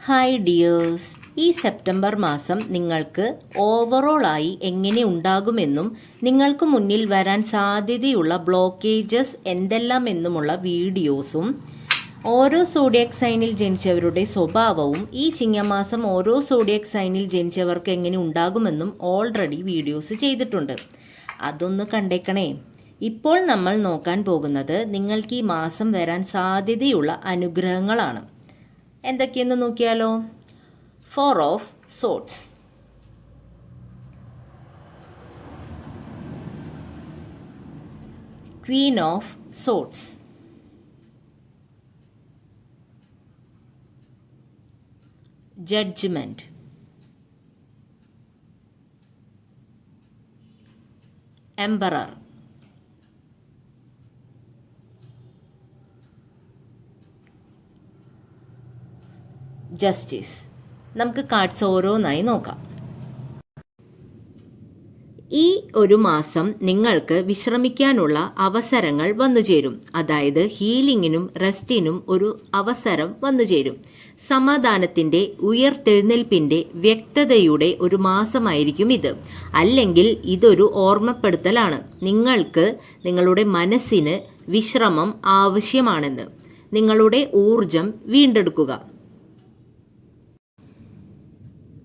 Hi dears ഈ September മാസം നിങ്ങൾക്ക് ഓവറോളായി എങ്ങനെ ഉണ്ടാകുമെന്നും നിങ്ങൾക്ക് മുന്നിൽ വരാൻ സാധ്യതയുള്ള ബ്ലോക്കേജസ് എന്തെല്ലാം എന്നുമുള്ള വീഡിയോസും ഓരോ സോഡിയക് സൈനിൽ ജനിച്ചവരുടെ സ്വഭാവവും ഈ ചിങ്ങമാസം ഓരോ സോഡിയക് സൈനിൽ ജനിച്ചവർക്ക് എങ്ങനെ ഉണ്ടാകുമെന്നും ഓൾറെഡി വീഡിയോസ് ചെയ്തിട്ടുണ്ട്. അതൊന്ന് കണ്ടേക്കണേ. ഇപ്പോൾ നമ്മൾ നോക്കാൻ പോകുന്നത് നിങ്ങൾക്ക് ഈ മാസം വരാൻ സാധ്യതയുള്ള അനുഗ്രഹങ്ങളാണ്. എന്തൊക്കെയെന്ന് നോക്കിയാലോ? Four of swords queen of swords judgement emperor justice നമുക്ക് കാർഡ്സ് ഓരോന്നായി നോക്കാം. ഈ ഒരു മാസം നിങ്ങൾക്ക് വിശ്രമിക്കാനുള്ള അവസരങ്ങൾ വന്നുചേരും അതായത് ഹീലിങ്ങിനും റെസ്റ്റിനും ഒരു അവസരം വന്നുചേരും സമാധാനത്തിന്റെ ഉയർത്തെഴുന്നേൽപ്പിന്റെ വ്യക്തതയുടെ ഒരു മാസമായിരിക്കും ഇത്. അല്ലെങ്കിൽ ഇതൊരു ഓർമ്മപ്പെടുത്തലാണ്. നിങ്ങൾക്ക് നിങ്ങളുടെ മനസ്സിന് വിശ്രമം ആവശ്യമാണെന്ന്. നിങ്ങളുടെ ഊർജം വീണ്ടെടുക്കുക.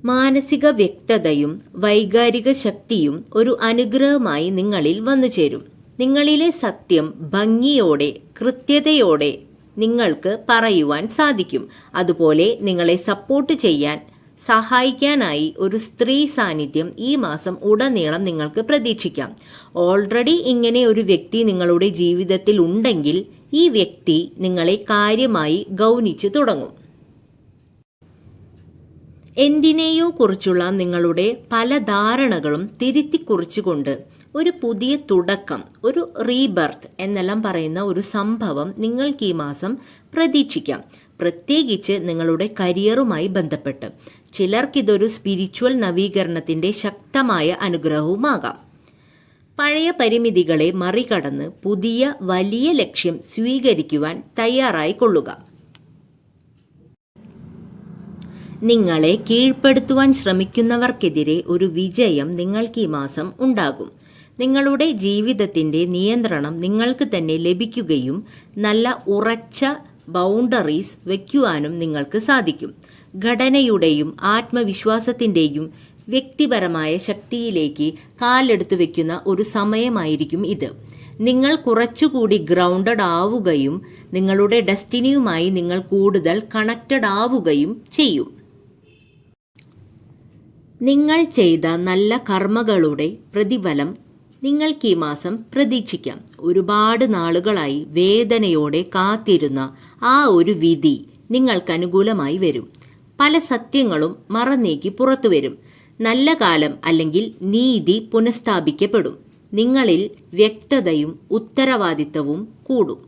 മാനസിക വ്യക്തതയും വൈകാരിക ശക്തിയും ഒരു അനുഗ്രഹമായി നിങ്ങളിൽ വന്നു ചേരും. നിങ്ങളിലെ സത്യം ഭംഗിയോടെ കൃത്യതയോടെ നിങ്ങൾക്ക് പറയുവാൻ സാധിക്കും. അതുപോലെ നിങ്ങളെ സപ്പോർട്ട് ചെയ്യാൻ സഹായിക്കാനായി ഒരു സ്ത്രീ സാന്നിധ്യം ഈ മാസം ഉടനീളം നിങ്ങൾക്ക് പ്രതീക്ഷിക്കാം. ഓൾറെഡി ഇങ്ങനെ ഒരു വ്യക്തി നിങ്ങളുടെ ജീവിതത്തിൽ ഉണ്ടെങ്കിൽ ഈ വ്യക്തി നിങ്ങളെ കാര്യമായി ഗൗനിച്ചു തുടങ്ങും. എന്തിനേയോ കുറിച്ചുള്ള നിങ്ങളുടെ പല ധാരണകളും തിരുത്തി കുറിച്ചുകൊണ്ട് ഒരു പുതിയ തുടക്കം ഒരു റീബർത്ത് എന്നെല്ലാം പറയുന്ന ഒരു സംഭവം നിങ്ങൾക്ക് ഈ മാസം പ്രതീക്ഷിക്കാം. പ്രത്യേകിച്ച് നിങ്ങളുടെ കരിയറുമായി ബന്ധപ്പെട്ട്. ചിലർക്കിതൊരു സ്പിരിച്വൽ നവീകരണത്തിന്റെ ശക്തമായ അനുഗ്രഹവുമാകാം. പഴയ പരിമിതികളെ മറികടന്ന് പുതിയ വലിയ ലക്ഷ്യം സ്വീകരിക്കുവാൻ തയ്യാറായിക്കൊള്ളുക. നിങ്ങളെ കീഴ്പ്പെടുത്തുവാൻ ശ്രമിക്കുന്നവർക്കെതിരെ ഒരു വിജയം നിങ്ങൾക്ക് ഈ മാസം ഉണ്ടാകും. നിങ്ങളുടെ ജീവിതത്തിന്റെ നിയന്ത്രണം നിങ്ങൾക്ക് തന്നെ ലഭിക്കുകയും നല്ല ഉറച്ച ബൗണ്ടറീസ് വയ്ക്കുവാനും നിങ്ങൾക്ക് സാധിക്കും. ഘടനയുടെയും ആത്മവിശ്വാസത്തിന്റെയും വ്യക്തിപരമായ ശക്തിയിലേക്ക് കാലെടുത്തു വെക്കുന്ന ഒരു സമയമായിരിക്കും ഇത്. നിങ്ങൾ കുറച്ചുകൂടി ഗ്രൗണ്ടഡ് ആവുകയും നിങ്ങളുടെ ഡെസ്റ്റിനിയുമായി നിങ്ങൾ കൂടുതൽ കണക്റ്റഡ് ആവുകയും ചെയ്യും. നിങ്ങൾ ചെയ്ത നല്ല കർമ്മകളുടെ പ്രതിഫലം നിങ്ങൾക്ക് ഈ മാസം പ്രതീക്ഷിക്കാം. ഒരുപാട് നാളുകളായി വേദനയോടെ കാത്തിരുന്ന ആ ഒരു വിധി നിങ്ങൾക്ക് അനുകൂലമായി വരും. പല സത്യങ്ങളും മറന്നേക്ക് പുറത്തു വരും. നല്ല കാലം അല്ലെങ്കിൽ നീതി പുനഃസ്ഥാപിക്കപ്പെടും. നിങ്ങളിൽ വ്യക്തതയും ഉത്തരവാദിത്തവും കൂടും.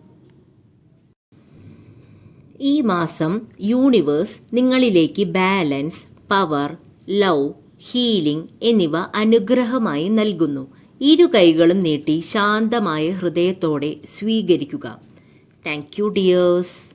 ഈ മാസം യൂണിവേഴ്സ് നിങ്ങളിലേക്ക് ബാലൻസ് പവർ ലവ് ഹീലിംഗ് എന്നിവ അനുഗ്രഹമായി നൽകുന്നു. ഇരു കൈകളും നീട്ടി ശാന്തമായ ഹൃദയത്തോടെ സ്വീകരിക്കുക. Thank you dears.